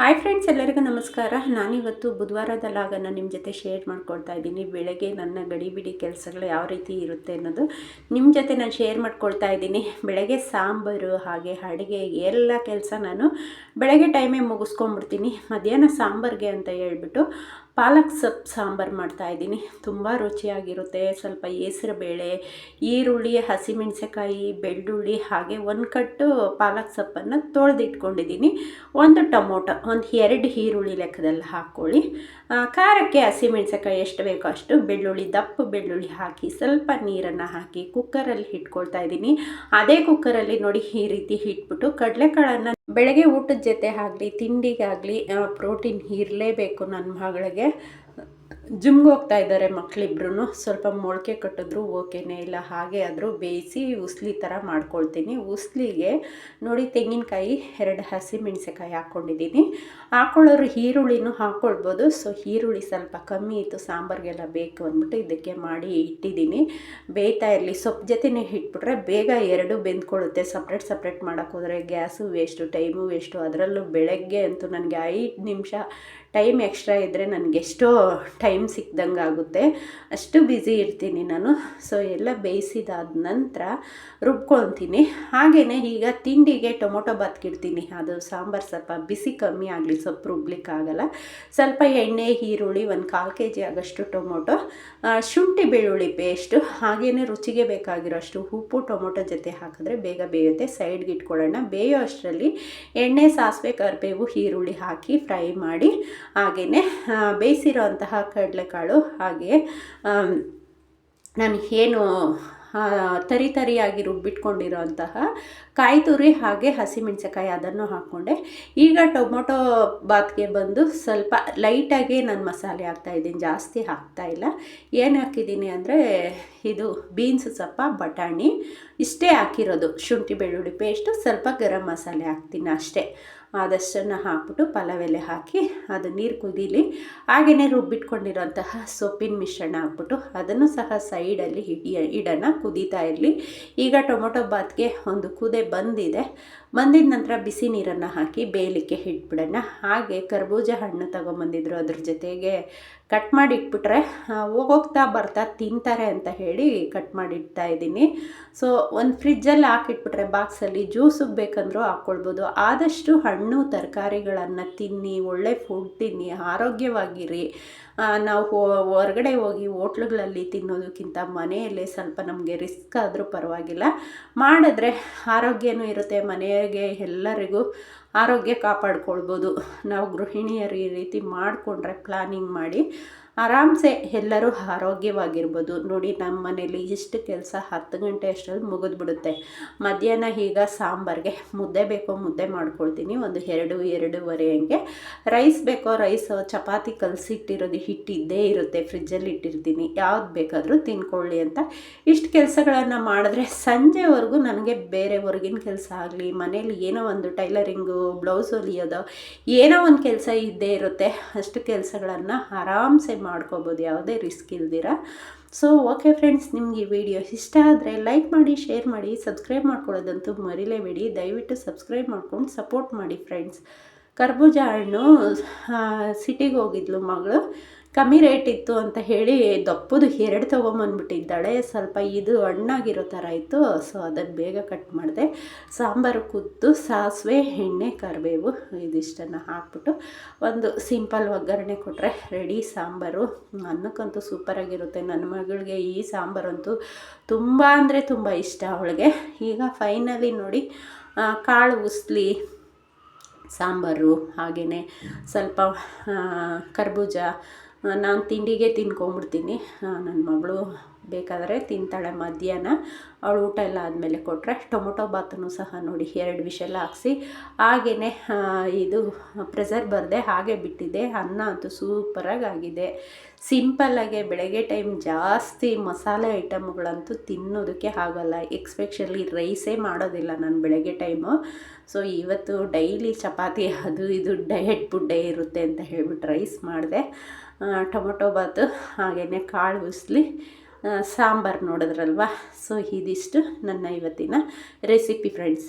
Hi friends ಎಲ್ಲರಿಗೂ ನಮಸ್ಕಾರ. ನಾನಿವತ್ತು ಬುಧವಾರದ ಲಾಗನ್ನು ನಿಮ್ಮ ಜೊತೆ ಶೇರ್ ಮಾಡ್ಕೊಳ್ತಾ ಇದ್ದೀನಿ. ಬೆಳಗ್ಗೆ ನನ್ನ ಗಡಿಬಿಡಿ ಕೆಲಸಗಳು ಯಾವ ರೀತಿ ಇರುತ್ತೆ ಅನ್ನೋದು ನಿಮ್ಮ ಜೊತೆ ನಾನು ಶೇರ್ ಮಾಡ್ಕೊಳ್ತಾ ಇದ್ದೀನಿ. ಬೆಳಗ್ಗೆ ಸಾಂಬಾರು ಹಾಗೆ ಅಡುಗೆ ಎಲ್ಲ ಕೆಲಸ ನಾನು ಬೆಳಗ್ಗೆ ಟೈಮೇ ಮುಗಿಸ್ಕೊಂಡ್ಬಿಡ್ತೀನಿ. ಮಧ್ಯಾಹ್ನ ಸಾಂಬಾರಿಗೆ ಅಂತ ಹೇಳ್ಬಿಟ್ಟು ಪಾಲಕ್ ಸೊಪ್ಪು ಸಾಂಬಾರು ಮಾಡ್ತಾಯಿದ್ದೀನಿ ತುಂಬ ರುಚಿಯಾಗಿರುತ್ತೆ. ಸ್ವಲ್ಪ ಹೆಸ್ರು ಬೇಳೆ, ಈರುಳ್ಳಿ ಹಸಿಮೆಣಸಿಕಾಯಿ ಬೆಳ್ಳುಳ್ಳಿ ಹಾಗೆ ಒಂದು ಕಟ್ಟು ಪಾಲಕ್ ಸೊಪ್ಪನ್ನು ತೊಳೆದಿಟ್ಕೊಂಡಿದ್ದೀನಿ. ಒಂದು ಟೊಮೊಟೊ, ಒಂದು ಎರಡು ಈರುಳ್ಳಿ ಲೆಕ್ಕದಲ್ಲಿ ಹಾಕ್ಕೊಳ್ಳಿ. ಖಾರಕ್ಕೆ ಹಸಿಮೆಣಸಿಕಾಯಿ ಎಷ್ಟು ಬೇಕೋ ಅಷ್ಟು ಬೆಳ್ಳುಳ್ಳಿ, ದಪ್ಪ ಬೆಳ್ಳುಳ್ಳಿ ಹಾಕಿ ಸ್ವಲ್ಪ ನೀರನ್ನು ಹಾಕಿ ಕುಕ್ಕರಲ್ಲಿ ಇಟ್ಕೊಳ್ತಾ ಇದ್ದೀನಿ. ಅದೇ ಕುಕ್ಕರಲ್ಲಿ ನೋಡಿ ಈ ರೀತಿ ಇಟ್ಬಿಟ್ಟು ಕಡಲೆಕಾಳನ್ನು ಬೆಳಗ್ಗೆ ಊಟದ ಜೊತೆ ಆಗಲಿ ತಿಂಡಿಗಾಗಲಿ ಪ್ರೋಟೀನ್ ಇರಲೇಬೇಕು ನನ್ನ ಮಗಳಿಗೆ. ಜಿಮ್ಗೆ ಹೋಗ್ತಾ ಇದ್ದಾರೆ ಮಕ್ಕಳಿಬ್ರು ಸ್ವಲ್ಪ ಮೊಳಕೆ ಕಟ್ಟಿದ್ರು, ಓಕೆನೇ ಇಲ್ಲ, ಹಾಗೆ ಆದರೂ ಬೇಯಿಸಿ ಉಸ್ಲಿ ಥರ ಮಾಡ್ಕೊಳ್ತೀನಿ. ಉಸ್ಲಿಗೆ ನೋಡಿ ತೆಂಗಿನಕಾಯಿ, ಎರಡು ಹಸಿ ಮೆಣಸಿನ್ಕಾಯಿ ಹಾಕ್ಕೊಂಡಿದ್ದೀನಿ. ಹಾಕ್ಕೊಳ್ಳೋರು ಈರುಳ್ಳಿನೂ ಹಾಕ್ಕೊಳ್ಬೋದು ಸೊ, ಈರುಳ್ಳಿ ಸ್ವಲ್ಪ ಕಮ್ಮಿ ಇತ್ತು, ಸಾಂಬಾರಿಗೆಲ್ಲ ಬೇಕು ಅಂದ್ಬಿಟ್ಟು ಇದಕ್ಕೆ ಮಾಡಿ ಇಟ್ಟಿದ್ದೀನಿ. ಬೇಯ್ತಾ ಇರಲಿ, ಸೊಪ್ಪು ಜೊತೆನೇ ಇಟ್ಬಿಟ್ರೆ ಬೇಗ ಎರಡು ಬೆಂದ್ಕೊಳ್ಳುತ್ತೆ. ಸಪ್ರೇಟ್ ಸಪ್ರೇಟ್ ಮಾಡೋಕ್ಕೋದ್ರೆ ಗ್ಯಾಸು ವೇಸ್ಟು, ಟೈಮು ವೇಸ್ಟು, ಅದರಲ್ಲೂ ಬೆಳಗ್ಗೆ ಅಂತೂ ನನಗೆ ಐದು ನಿಮಿಷ ಟೈಮ್ ಎಕ್ಸ್ಟ್ರಾ ಇದ್ದರೆ ನನಗೆಷ್ಟೋ ಟೈಮ್ ಸಿಕ್ದಂಗೆ ಆಗುತ್ತೆ. ಅಷ್ಟು ಬ್ಯುಸಿ ಇರ್ತೀನಿ ನಾನು. ಸೊ ಎಲ್ಲ ಬೇಯಿಸಿದಾದ ನಂತರ ರುಬ್ಕೊತೀನಿ ಹಾಗೆಯೇ ಈಗ ತಿಂಡಿಗೆ ಟೊಮೊಟೊ ಬಾತ್ಕಿಡ್ತೀನಿ. ಅದು ಸಾಂಬಾರು ಸ್ವಲ್ಪ ಬಿಸಿ ಕಮ್ಮಿ ಆಗಲಿ, ಸೊಪ್ಪು ರುಬ್ಲಿಕ್ಕಾಗಲ್ಲ ಸ್ವಲ್ಪ ಎಣ್ಣೆ, ಈರುಳ್ಳಿ, ಒಂದು ಕಾಲು ಕೆ ಜಿ ಆಗೋಷ್ಟು ಟೊಮೊಟೊ ಶುಂಠಿ ಬೆಳ್ಳುಳ್ಳಿ ಪೇಸ್ಟು ಹಾಗೆಯೇ ರುಚಿಗೆ ಬೇಕಾಗಿರೋಷ್ಟು ಉಪ್ಪು, ಟೊಮೊಟೊ ಜೊತೆ ಹಾಕಿದ್ರೆ ಬೇಗ ಬೇಯುತ್ತೆ. ಸೈಡ್ಗೆ ಇಟ್ಕೊಳ್ಳೋಣ. ಬೇಯೋ ಅಷ್ಟರಲ್ಲಿ ಎಣ್ಣೆ, ಸಾಸಿವೆ, ಕರಿಬೇವು, ಈರುಳ್ಳಿ ಹಾಕಿ ಫ್ರೈ ಮಾಡಿ ಹಾಗೆಯೇ ಬೇಯಿಸಿರೋ ಅಂತಹ ಕಡಲೆಕಾಳು, ಹಾಗೆ ನಾನು ಏನು ತರಿ ತರಿಯಾಗಿ ರುಬ್ಬಿಟ್ಕೊಂಡಿರೋ ಅಂತಹ ಕಾಯಿ ತುರಿ ಹಾಗೆ ಹಸಿಮೆಣ್ಸಿಕಾಯಿ ಅದನ್ನು ಹಾಕ್ಕೊಂಡೆ. ಈಗ ಟೊಮೊಟೊ ಬಾತ್ಗೆ ಬಂದು ಸ್ವಲ್ಪ ಲೈಟಾಗಿ ನಾನು ಮಸಾಲೆ ಹಾಕ್ತಾಯಿದ್ದೀನಿ ಜಾಸ್ತಿ ಹಾಕ್ತಾಯಿಲ್ಲ ಏನು ಹಾಕಿದ್ದೀನಿ ಅಂದರೆ, ಇದು ಬೀನ್ಸ್ ಸೊಪ್ಪ, ಬಟಾಣಿ, ಇಷ್ಟೇ ಹಾಕಿರೋದು. ಶುಂಠಿ ಬೆಳ್ಳುಳ್ಳಿ ಪೇಸ್ಟು, ಸ್ವಲ್ಪ ಗರಂ ಮಸಾಲೆ ಹಾಕ್ತೀನಿ ಅಷ್ಟೇ. ಆದಷ್ಟನ್ನು ಹಾಕ್ಬಿಟ್ಟು ಪಲಾವ್ ಎಲೆ ಹಾಕಿ ಅದು ನೀರು ಕುದೀಲಿ ಹಾಗೆಯೇ ರುಬ್ಬಿಟ್ಕೊಂಡಿರೋಂತಹ ಸೊಪ್ಪಿನ ಮಿಶ್ರಣ ಹಾಕ್ಬಿಟ್ಟು ಅದನ್ನು ಸಹ ಸೈಡಲ್ಲಿ ಹಿಡಿ ಇಡೋಣ, ಕುದೀತಾ ಇರಲಿ. ಈಗ ಟೊಮೊಟೊ ಬಾತ್ಗೆ ಒಂದು ಕುದೆ ಬಂದಿದೆ. ಬಂದಿದ ನಂತರ ಬಿಸಿ ನೀರನ್ನು ಹಾಕಿ ಬೇಯಲಿಕ್ಕೆ ಇಟ್ಬಿಡೋಣ ಹಾಗೆ ಕರ್ಬೂಜ ಹಣ್ಣು ತೊಗೊಂಬಂದಿದ್ರು ಅದ್ರ ಜೊತೆಗೆ ಕಟ್ ಮಾಡಿ ಇಟ್ಬಿಟ್ರೆ ಹೋಗ್ತಾ ಬರ್ತಾ ತಿಂತಾರೆ ಅಂತ ಹೇಳಿ ಕಟ್ ಮಾಡಿ ಇಡ್ತಾ ಇದ್ದೀನಿ. ಸೊ ಒಂದು ಫ್ರಿಜ್ಜಲ್ಲಿ ಹಾಕಿಟ್ಬಿಟ್ರೆ ಬಾಕ್ಸಲ್ಲಿ ಜ್ಯೂಸಿಗೆ ಬೇಕಂದ್ರೂ ಹಾಕ್ಕೊಳ್ಬೋದು. ಆದಷ್ಟು ಹಣ್ಣು ತರಕಾರಿಗಳನ್ನು ತಿನ್ನಿ, ಒಳ್ಳೆ ಫುಡ್ ತಿನ್ನಿ, ಆರೋಗ್ಯವಾಗಿರಿ. ನಾವು ಹೊರಗಡೆ ಹೋಗಿ ಹೋಟ್ಲುಗಳಲ್ಲಿ ತಿನ್ನೋದಕ್ಕಿಂತ ಮನೆಯಲ್ಲೇ ಸ್ವಲ್ಪ ನಮಗೆ ರಿಸ್ಕ್ ಆದರೂ ಪರವಾಗಿಲ್ಲ. ಮಾಡಿದ್ರೆ ಆರೋಗ್ಯನೂ ಇರುತ್ತೆ ಮನೆಗೆ ಎಲ್ಲರಿಗೂ ಆರೋಗ್ಯ ಕಾಪಾಡ್ಕೊಳ್ಬೋದು. ನಾವು ಗೃಹಿಣಿಯರು ಈ ರೀತಿ ಮಾಡಿಕೊಂಡ್ರೆ ಪ್ಲಾನಿಂಗ್ ಮಾಡಿ. ಆರಾಮ್ಸೆ ಎಲ್ಲರೂ ಆರೋಗ್ಯವಾಗಿರ್ಬೋದು. ನೋಡಿ ನಮ್ಮ ಮನೇಲಿ ಇಷ್ಟು ಕೆಲಸ ಹತ್ತು ಗಂಟೆ ಅಷ್ಟರಲ್ಲಿ ಮುಗಿದ್ಬಿಡುತ್ತೆ. ಮಧ್ಯಾಹ್ನ ಈಗ ಸಾಂಬಾರಿಗೆ ಮುದ್ದೆ ಬೇಕೋ ಮುದ್ದೆ ಮಾಡ್ಕೊಳ್ತೀನಿ. ಒಂದು ಎರಡು, ಎರಡೂವರೆ ಹಂಗೆ. ರೈಸ್ ಬೇಕೋ ರೈಸ್, ಚಪಾತಿ ಕಲಸಿಟ್ಟಿರೋದು ಹಿಟ್ಟಿದ್ದೇ ಇರುತ್ತೆ. ಫ್ರಿಜ್ಜಲ್ಲಿ ಇಟ್ಟಿರ್ತೀನಿ. ಯಾವ್ದು ಬೇಕಾದರೂ ತಿನ್ಕೊಳ್ಳಿ ಅಂತ. ಇಷ್ಟು ಕೆಲಸಗಳನ್ನು ಮಾಡಿದ್ರೆ ಸಂಜೆವರೆಗೂ ನನಗೆ ಬೇರೆ ಹೊರಗಿನ ಕೆಲಸ ಆಗಲಿ, ಮನೇಲಿ ಏನೋ ಒಂದು ಟೈಲರಿಂಗು, ಬ್ಲೌಸ್ ಹೊಲಿಯೋದು, ಏನೋ ಒಂದು ಕೆಲಸ ಇದ್ದೇ ಇರುತ್ತೆ. ಅಷ್ಟು ಕೆಲಸಗಳನ್ನು ಆರಾಮ್ಸೆ ಮಾಡ್ಕೋಬೋದು, ಯಾವುದೇ ರಿಸ್ಕ್ ಇಲ್ದಿರ. ಸೊ ಓಕೆ ಫ್ರೆಂಡ್ಸ್ ನಿಮಗೆ ಈ ವಿಡಿಯೋ ಇಷ್ಟ ಆದರೆ ಲೈಕ್ ಮಾಡಿ ಶೇರ್ ಮಾಡಿ ಸಬ್ಸ್ಕ್ರೈಬ್ ಮಾಡ್ಕೊಳ್ಳೋದಂತೂ ಮರಿಲೇಬೇಡಿ. ದಯವಿಟ್ಟು ಸಬ್ಸ್ಕ್ರೈಬ್ ಮಾಡ್ಕೊಂಡು ಸಪೋರ್ಟ್ ಮಾಡಿ ಫ್ರೆಂಡ್ಸ್ ಕರ್ಬೂಜ ಹಣ್ಣು ಸಿಟಿಗೆ ಹೋಗಿದ್ಲು ಮಗಳು. ಕಮ್ಮಿ ರೇಟ್ ಇತ್ತು ಅಂತ ಹೇಳಿ ದಪ್ಪದು ಎರಡು ತೊಗೊಂಬಂದ್ಬಿಟ್ಟಿದ್ದಾಳೆ. ಸ್ವಲ್ಪ ಇದು ಹಣ್ಣಾಗಿರೋ ಥರ ಇತ್ತು, ಸೊ ಅದನ್ನು ಬೇಗ ಕಟ್ ಮಾಡಿದೆ. ಸಾಂಬಾರು ಕುದ್ದು ಸಾಸಿವೆ, ಎಣ್ಣೆ, ಕರಿಬೇವು ಇದಿಷ್ಟನ್ನು ಹಾಕ್ಬಿಟ್ಟು ಒಂದು ಸಿಂಪಲ್ ಒಗ್ಗರಣೆ ಕೊಟ್ಟರೆ ರೆಡಿ. ಸಾಂಬಾರು ಅನ್ನಕ್ಕಂತೂ ಸೂಪರಾಗಿರುತ್ತೆ. ನನ್ನ ಮಗಳಿಗೆ ಈ ಸಾಂಬಾರಂತೂ ತುಂಬ ಅಂದರೆ ತುಂಬ ಇಷ್ಟ ಅವಳಿಗೆ. ಈಗ ಫೈನಲಿ ನೋಡಿ ಕಾಳು ಉಸ್ಲಿ, ಸಾಂಬಾರು ಹಾಗೆಯೇ ಸ್ವಲ್ಪ ಕರ್ಬೂಜ ನಾನು ತಿಂಡಿಗೆ ತಿನ್ಕೊಂಬಿಡ್ತೀನಿ ನನ್ನ ಮಗಳು ಬೇಕಾದರೆ ತಿಂತಾಳೆ ಮಧ್ಯಾಹ್ನ. ಅವಳು ಊಟ ಎಲ್ಲ ಆದಮೇಲೆ ಕೊಟ್ಟರೆ ಟೊಮೊಟೊ ಬಾತನ್ನು ಸಹ ನೋಡಿ ಎರಡು ವಿಷೆಲ್ಲ ಹಾಕ್ಸಿ. ಹಾಗೆಯೇ ಇದು ಪ್ರೆಸರ್ ಬರದೆ ಹಾಗೆ ಬಿಟ್ಟಿದೆ. ಅನ್ನ ಅಂತೂ ಸೂಪರಾಗಿ ಆಗಿದೆ ಸಿಂಪಲ್ಲಾಗೆ ಬೆಳಗ್ಗೆ ಟೈಮ್ ಜಾಸ್ತಿ ಮಸಾಲೆ ಐಟಮ್ಗಳಂತೂ ತಿನ್ನೋದಕ್ಕೆ ಆಗೋಲ್ಲ. ಎಕ್ಸ್ಪೆಷಲಿ ರೈಸೇ ಮಾಡೋದಿಲ್ಲ ನಾನು ಬೆಳಗ್ಗೆ ಟೈಮು ಸೊ ಇವತ್ತು ಡೈಲಿ ಚಪಾತಿ ಅದು ಇದು ಡಯಟ್ ಫುಡ್ಡೇ ಇರುತ್ತೆ ಅಂತ ಹೇಳ್ಬಿಟ್ಟು ರೈಸ್ ಮಾಡಿದೆ. ಟೊಮೊಟೊ ಬಾತು ಹಾಗೆಯೇ ಕಾಳು ಉಸ್ಲಿ ಸಾಂಬಾರು ನೋಡಿದ್ರಲ್ವ? ಸೊ ಇದಿಷ್ಟು ನನ್ನ ಇವತ್ತಿನ ರೆಸಿಪಿ ಫ್ರೆಂಡ್ಸ್